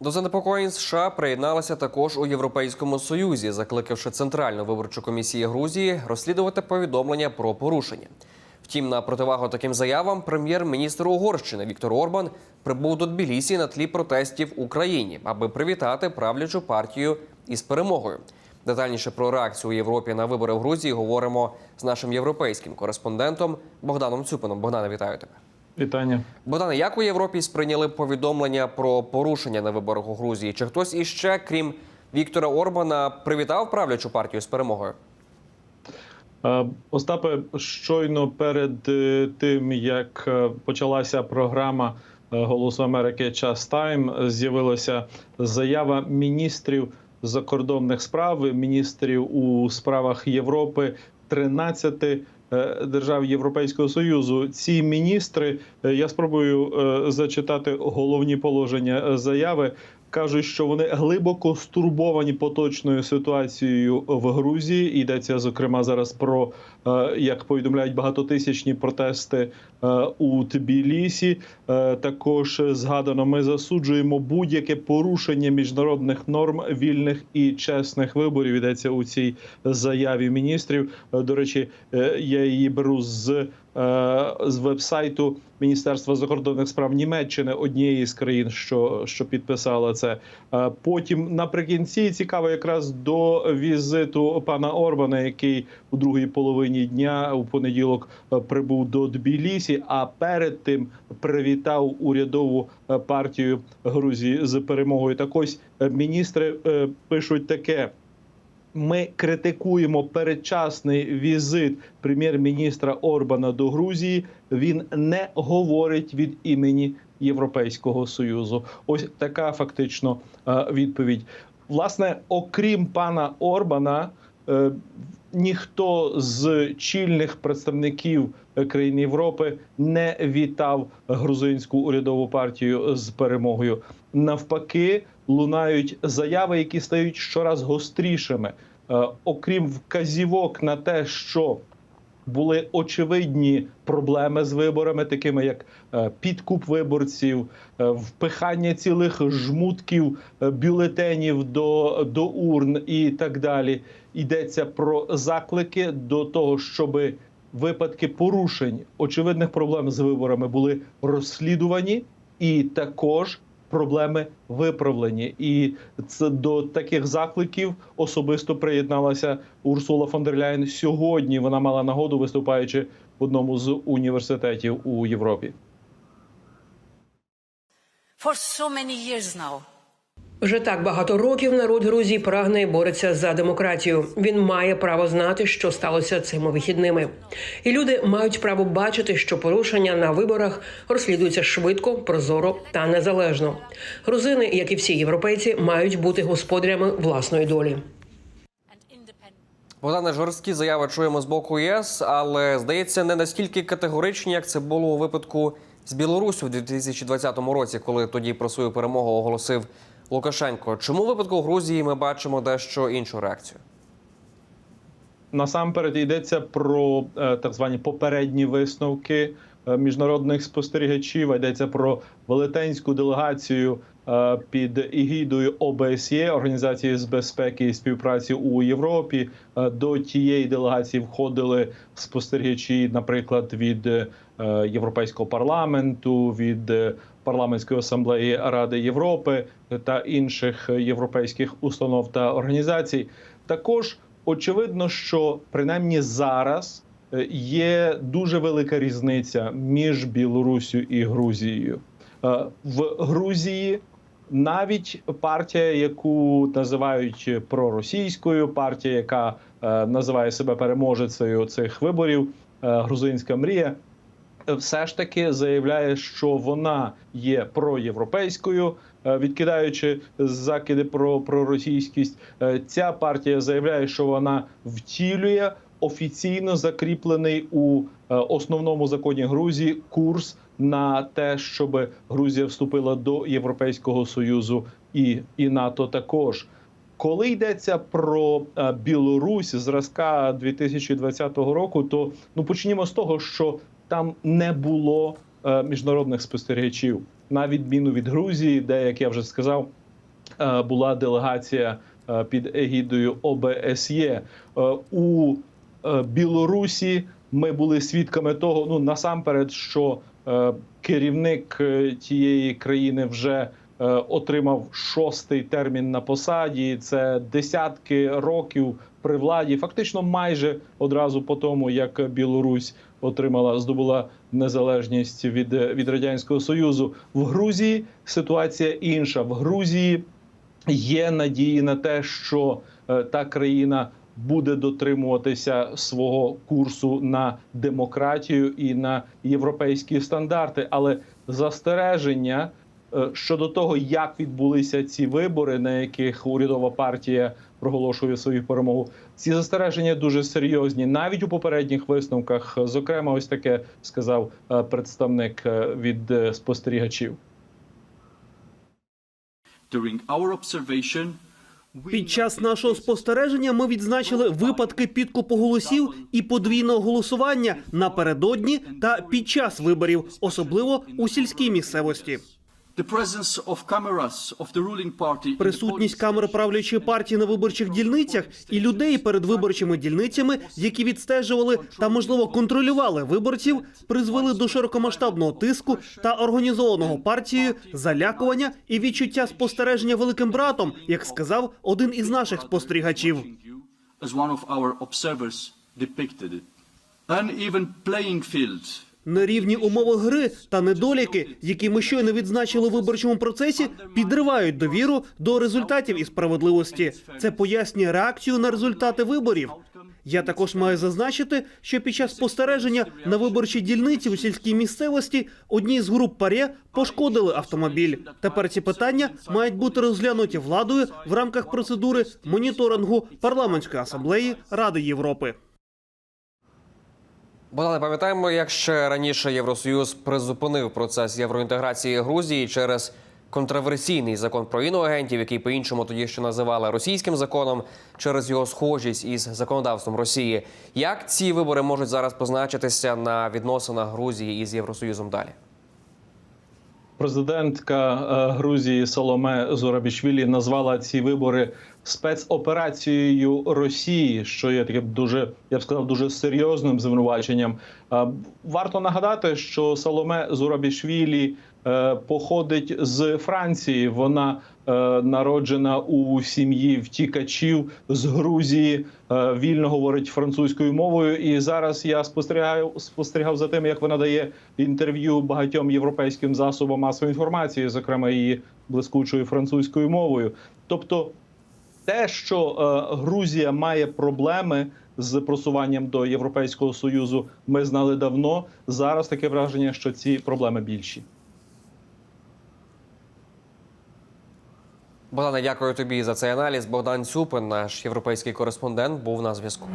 До занепокоєнь США приєдналися також у Європейському Союзі, закликавши Центральну виборчу комісію Грузії розслідувати повідомлення про порушення. Втім, на противагу таким заявам, прем'єр-міністр Угорщини Віктор Орбан прибув до Тбілісі на тлі протестів в Україні, аби привітати правлячу партію із перемогою. Детальніше про реакцію у Європі на вибори в Грузії говоримо з нашим європейським кореспондентом Богданом Цюпином. Богдане, вітаю тебе. Вітання. Богдане, як у Європі сприйняли повідомлення про порушення на виборах у Грузії? Чи хтось іще, крім Віктора Орбана, привітав правлячу партію з перемогою? Е, Остапе, щойно перед е, тим як е, почалася програма Голосу Америки Час Тайм, з'явилася заява міністрів закордонних справ, міністрів у справах Європи 13 е, держав Європейського союзу. Ці міністри е, я спробую е, зачитати головні положення е, заяви. Кажуть, що вони глибоко стурбовані поточною ситуацією в Грузії. Йдеться зокрема зараз про е, як повідомляють багатотисячні протести е, у Тбілісі. Е, Також згадано, ми засуджуємо будь-яке порушення міжнародних норм вільних і чесних виборів. Йдеться у цій заяві міністрів. До речі, я її беру з з вебсайту Міністерства закордонних справ Німеччини, однієї з країн, що, що підписала це. Е, Потім наприкінці цікаво, якраз до візиту пана Орбана, який у другій половині дня у понеділок е, прибув до Тбілісі, а перед тим привітав урядову е, партію Грузії з перемогою. Так ось е, міністри е, пишуть таке. Ми критикуємо передчасний візит прем'єр-міністра Орбана до Грузії. Він не говорить від імені Європейського союзу. Ось така фактично е, відповідь. Власне, окрім пана Орбана, е, ніхто з чільних представників е, країн Європи не вітав грузинську урядову партію з перемогою. Навпаки, лунають заяви, які стають щораз гострішими. Е, Окрім вказівок на те, що були очевидні проблеми з виборами, такими як е, підкуп виборців, е, впихання цілих жмутків бюлетенів до, до урн і так далі. Йдеться про заклики до того, щоби випадки порушень очевидних проблем з виборами були розслідувані, і також проблеми виправлені. І це до таких закликів особисто приєдналася Урсула фон дер Ляйн сьогодні. Вона мала нагоду, виступаючи в одному з університетів у Європі. For so many years now, Вже так багато років народ Грузії прагне і бореться за демократію. Він має право знати, що сталося цими вихідними. І люди мають право бачити, що порушення на виборах розслідуються швидко, прозоро та незалежно. Грузини, як і всі європейці, мають бути господарями власної долі. Богдане, жорсткі заяви чуємо з боку ЄС, але здається, не настільки категоричні, як це було у випадку з Білорусю в 2020 році, коли тоді про свою перемогу оголосив Лукашенко. Чому у випадку Грузії ми бачимо дещо іншу реакцію? Насамперед йдеться про е, так звані попередні висновки е, міжнародних спостерігачів. Йдеться про велетенську делегацію е, під егідою ОБСЄ, Організації з безпеки і співпраці у Європі. До тієї делегації входили спостерігачі, наприклад, від Європейського парламенту, від е, парламентської асамблеї Ради Європи та інших е, європейських установ та організацій. Також очевидно, що принаймні зараз е, є дуже велика різниця між Білорусю і Грузією. Е, В Грузії навіть партія, яку називають проросійською, партія, яка е, називає себе переможецею цих виборів, е, грузинська мрія. Все ж таки заявляє, що вона є проєвропейською, е, відкидаючи закиди про, російськість. Е, Ця партія заявляє, що вона втілює офіційно закріплений у е, основному законі Грузії курс на те, щоб Грузія вступила до Європейського союзу і, і НАТО також. Коли йдеться про Білорусь зразка 2020 року, то ну почнімо з того, що там не було е, міжнародних спостерігачів, на відміну від Грузії, де як я вже сказав, е, була делегація е, під егідою ОБСЄ. У Білорусі ми були свідками того, ну насамперед, що керівник тієї країни вже отримав шостий термін на посаді. Це десятки років при владі, фактично майже одразу по тому, як Білорусь отримала здобула незалежність від, від радянського союзу. В Грузії ситуація інша. В Грузії є надії на те, що е, та країна буде дотримуватися свого курсу на демократію і на європейські стандарти, але застереження е, щодо того, як відбулися ці вибори, на яких урядова партія проголошує свою перемогу. Ці застереження дуже серйозні, навіть у попередніх висновках. Зокрема, ось таке сказав е, представник е, від е, спостерігачів. During our observation, Під час нашого спостереження ми відзначили випадки підкупу голосів і подвійного голосування напередодні та під час виборів, особливо у сільській місцевості. Присутність камер правлячої партії на виборчих дільницях і людей перед виборчими дільницями, які відстежували та можливо контролювали виборців, призвели до широкомасштабного тиску та організованого партією залякування і відчуття спостереження великим братом, як сказав один із наших спостерігачів. as one of our observers depicted it. Uneven playing field. Нерівні умови гри та недоліки, які ми щойно відзначили у виборчому процесі, підривають довіру до результатів і справедливості. Це пояснює реакцію на результати виборів. Я також маю зазначити, що під час спостереження на виборчій дільниці у сільській місцевості одній з груп паре пошкодили автомобіль. Тепер ці питання мають бути розглянуті владою в рамках процедури моніторингу парламентської асамблеї Ради Європи. Богдане, пам'ятаємо, як ще раніше Євросоюз призупинив процес євроінтеграції Грузії через контроверсійний закон про іноагентів, який по-іншому тоді ще називали російським законом, через його схожість із законодавством Росії. Як ці вибори можуть зараз позначитися на відносинах Грузії із Євросоюзом далі? Президентка е, Грузії Соломе Зурабішвілі назвала ці вибори спецоперацією Росії, що є таким дуже, я б сказав, дуже серйозним звинуваченням. Варто нагадати, що Соломе Зурабішвілі е, походить з Франції. Вона е, народжена у сім'ї втікачів з Грузії, е, вільно говорить французькою мовою. І зараз я спостерігаю спостерігав за тим, як вона дає інтерв'ю багатьом європейським засобам масової інформації, зокрема її блискучою французькою мовою. Тобто, те, що е, Грузія має проблеми з просуванням до Європейського союзу, ми знали давно. Зараз таке враження, що ці проблеми більші. Богдане, дякую тобі за цей аналіз. Богдан Цюпин, наш європейський кореспондент, був на зв'язку.